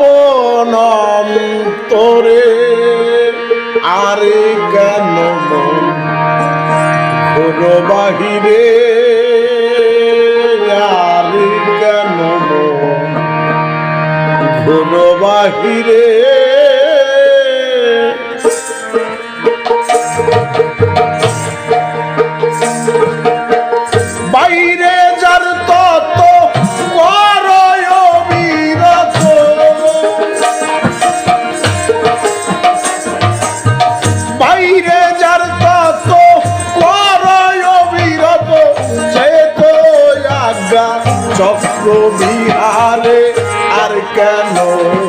আপনম তোরে। আরে কেন ঘোর বাহিরে? আরে কেন ঘোর বাহিরে? know.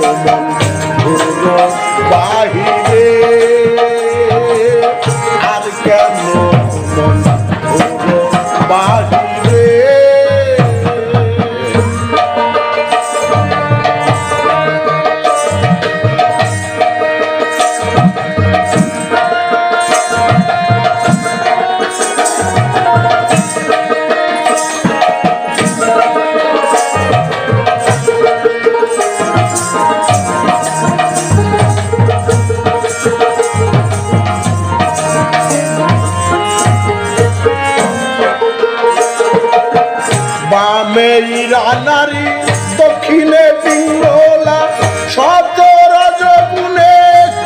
রানারি দক্ষিণে পিঙ্গলা শত রজগুণে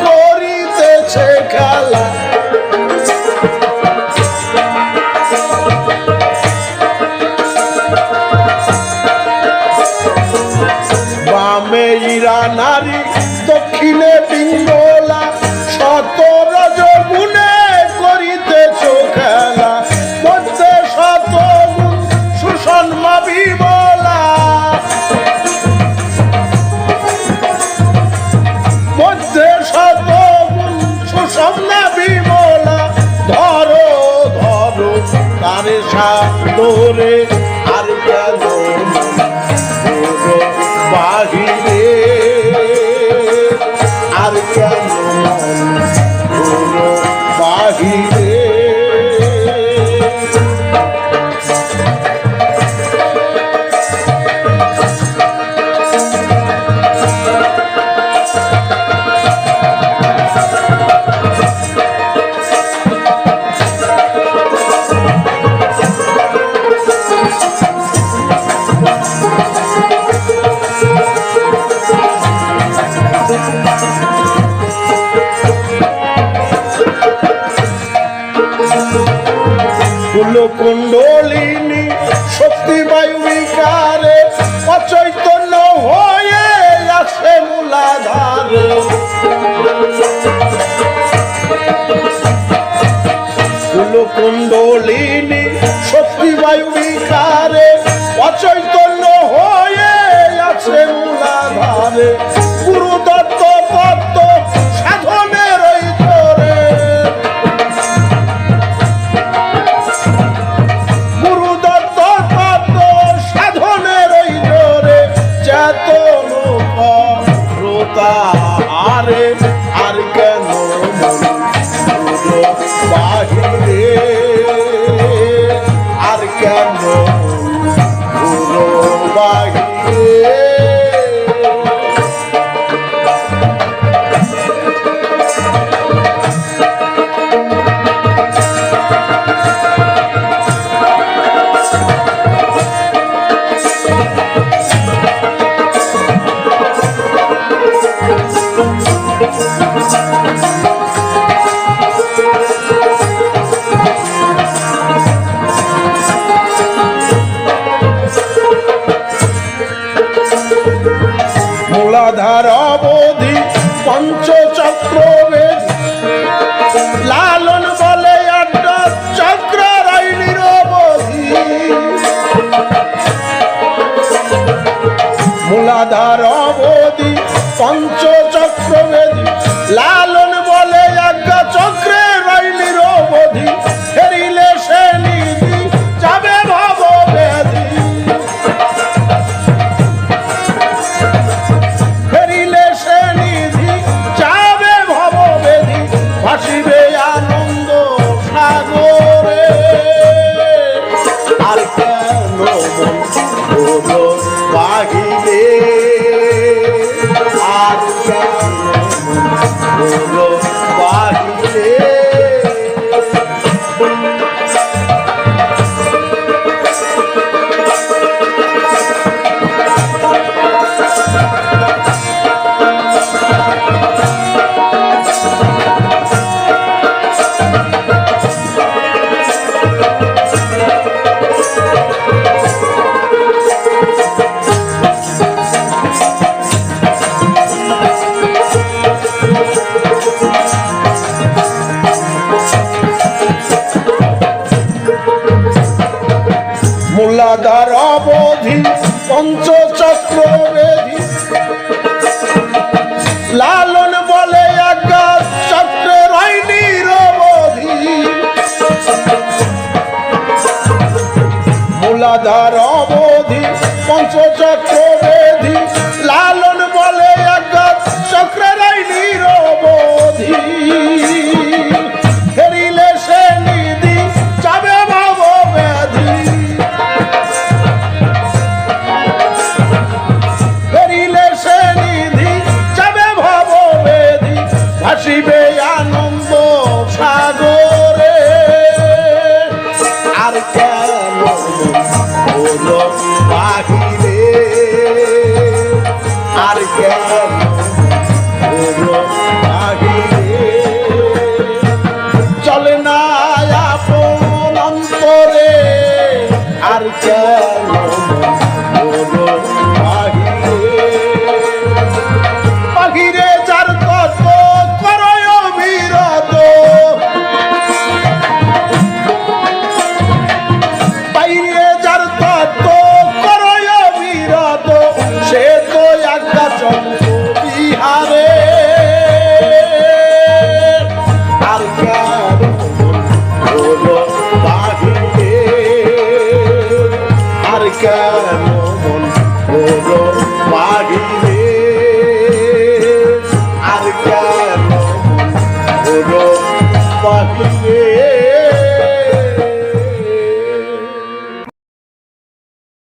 করিতেছে খেলা। বামে ইরা নারী দক্ষিণে পিঙ্গলা করে মূল কুণ্ডলিনী শক্তি বায়ু বিকারে, অচৈতন্য হয়ে আছে মূলাধার। কুণ্ডলিনী শক্তি বায়ু বিকারে, অচৈতন্য হয়ে আছে মূলাধারে। গুরুদত্ত poder. রাধার অবধি পঞ্চ Oh, পঞ্চচক্র লালন বলে আকাশ চক্রে রয় নিরবধি। মূলাধার অবধি পঞ্চচক্র